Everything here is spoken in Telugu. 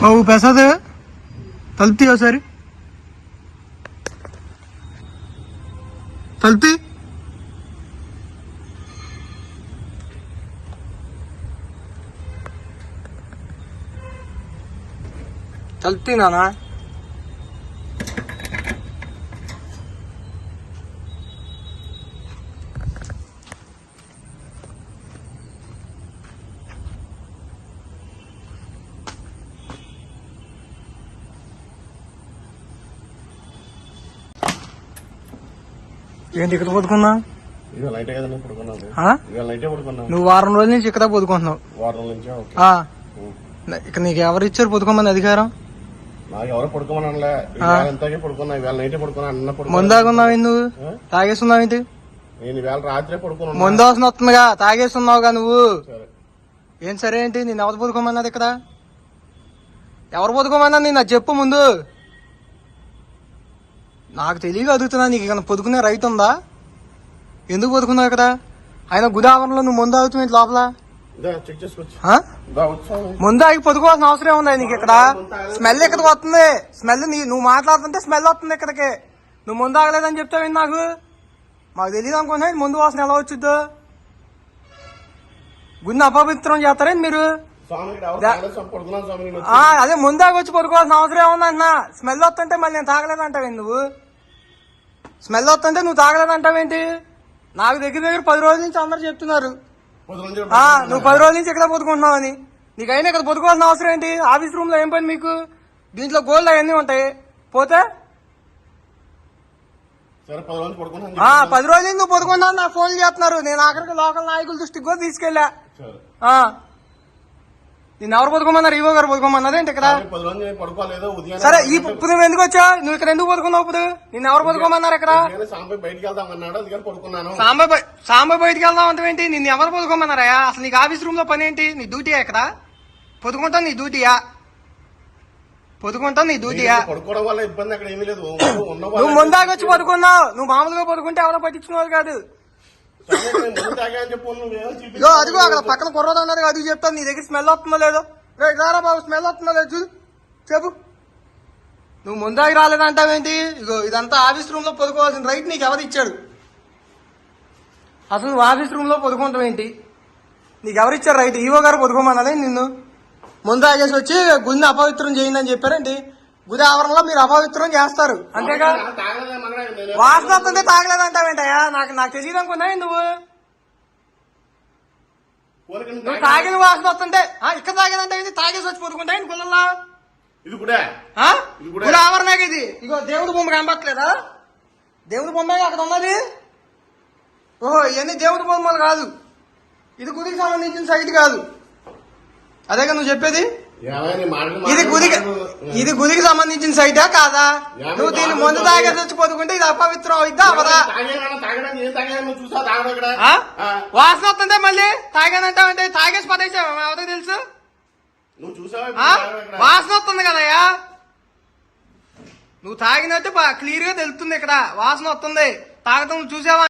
हाँ, बाबू पैसा दे। तलती हो सर। तलती? चलती ना ना ఇవాళ నైటే పడుకున్నాను. నువ్వు వారం రోజుల నుంచి ఇక్కడ పొదుకుంటున్నావు వారం నుంచి ఓకే. ఆ, ఇక నీకు ఎవరు ఇచ్చారు పొదుకోమని అధికారం? ముందాగున్నావు నువ్వు? తాగేస్తున్నావు ఏంటి? ముందు వాసన వస్తుందిగా తాగేస్తున్నావుగా నువ్వు. ఏం సరే ఏంటి? నేను ఎవరు పొదుకోమన్నది ఇక్కడ? ఎవరు పొదుకోమన్నా నేను చెప్పు ముందు. నాకు తెలియక అడుగుతున్నా నీకు ఇక్కడ పొదుకునే రైట్ ఉందా? ఎందుకు పొదుకున్నావు ఇక్కడ? ఆయన గుదావరంలో నువ్వు ముందు అవుతుంది లోపల? ముందు ఆగి పొదుకోవాల్సిన అవసరం ఉంది నీకు ఇక్కడ? స్మెల్ ఇక్కడికి వస్తుంది? స్మెల్ నీ నువ్వు మాట్లాడుతుంటే స్మెల్ వస్తుంది ఇక్కడికి. నువ్వు ముందు ఆగలేదని చెప్తావు నాకు? మాకు తెలియదు అనుకున్నా ముందు వాసన ఎలా వచ్చిద్దో? గుండె అపవిత్రం చేస్తారేంటి మీరు? తాగలేదు? అదే ముందాగి వచ్చి పడుకోవాల్సిన అవసరం ఏముందంటున్నా స్మెల్ వస్తుంటే మళ్ళీ నేను తాగలేదంటావేంటి నువ్వు? స్మెల్ వస్తుంటే నువ్వు తాగలేదంటావేంటి? నాకు దగ్గర దగ్గర పది రోజుల నుంచి అందరు చెప్తున్నారు. నువ్వు పది రోజుల నుంచి ఇక్కడ పొదుకుంటున్నావని? నీకైనా ఇక్కడ పొదుకోవాల్సిన అవసరం ఏంటి? ఆఫీస్ రూమ్లో ఏం పని మీకు? దీంట్లో గోల్డ్ అవన్నీ ఉంటాయి. పోతే? పది రోజులు నువ్వు పొదుకున్నావు నాకు ఫోన్ చేస్తున్నారు. నేను ఆఖరికి లోకల్ నాయకుల దృష్టికి కూడా తీసుకెళ్ళా. నిన్ను ఎవరు పొదుకోమన్నారు ఈవో గారు పొదుకోమన్నది ఏంటి ఇక్కడ? స్వామి, పది రోజులు నేను పడుకోలేదు ఉదయం సరే ఈ ఇప్పుడు నువ్వు ఎందుకు వచ్చావు? నువ్వు ఇక్కడ ఎందుకు పొదుకున్నావు ఇప్పుడు? నిన్ను ఎవరు పొదుకోమన్నారు ఇక్కడ? సాంబై బయటికి వెళ్దాం అన్నాడు అందుకని పడుకున్నాను. బయటికి వెళ్దాం అంటే ఏంటి? నిన్ను ఎవరు పొదుకోమన్నారా అసలు నీకు ఆఫీస్ రూమ్లో పని ఏంటి? నీ డ్యూటీ ఇక్కడ? పొదుకుంటావు నీ డ్యూటీయా? పొదుకుంటావు నీ డ్యూటీయా? పడుకోవడం వల్ల ఇబ్బంది అక్కడ ఏమీ లేదు. నువ్వు వచ్చి పడుకున్నావు. నువ్వు మామూలుగా పడుకుంటే ఎవరో పట్టించుకునేవాళ్ళు కాదు. అదిగో అక్కడ పక్కన కుర్రోడు అన్నారు అది చెప్తాను నీ దగ్గర స్మెల్ వస్తుందో లేదో. రే రారా బాబు స్మెల్ వస్తుందో లేదు చూడు. చెప్పు. నువ్వు ముందాగి రాలేదంటావేంటి ఇగో ఇదంతా ఆఫీస్ రూమ్లో పడుకోవాల్సిన రైట్ నీకు ఎవరు ఇచ్చాడు? అసలు నువ్వు ఆఫీస్ రూమ్లో పడుకుంటావు ఏంటి? నీకు ఎవరు ఇచ్చారు రైట్? ఈవో గారు పడుకోమన్నదే నిన్ను? ముందు ఆగేసి వచ్చి గుండె అపవిత్రం చేయండి అని చెప్పారండి ఆవరణలో మీరు అపవిత్రం చేస్తారు. అంతేగా? తాగలేదే వాసన వస్తుంటే తాగలేదంటావేంటయ్యా? నాకు నాకు తెలియదు అనుకున్నా నువ్వు నువ్వు తాగా- తాగిన వాసన వస్తుంటే ఆ, ఇక్కడ తాగేదంటే ఏంటి? తాగేసి వచ్చి పొదుకుంటా గుళ్ళల్లా ఇది కూడా. ఆ? ఇది ఇది ఇగో దేవుడి బొమ్మ కనపట్లేదా దేవుడి బొమ్మ అక్కడ ఉన్నది? ఓహో ఇవన్నీ దేవుడి బొమ్మలు కాదు. ఇది గుడికి సంబంధించిన సైట్ కాదు. అదేగా నువ్వు చెప్పేది? ఇది గుడికి ఇది గుడికి సంబంధించిన సైటా కాదా? నువ్వు దీన్ని ముందు తాగేసి వచ్చి పొదుకుంటే ఇది అపవిత్రం అవుద్దా? అవదా? వాసన వస్తుంటే మళ్ళీ? తాగానంటావంటే తాగేసి పడేసావు? ఎవరికి తెలుసు? వాసన వస్తుంది కదయ్యా నువ్వు తాగినట్టు క్లియర్గా తెలుస్తుంది ఇక్కడ. వాసన వస్తుంది. తాగటం చూసావా?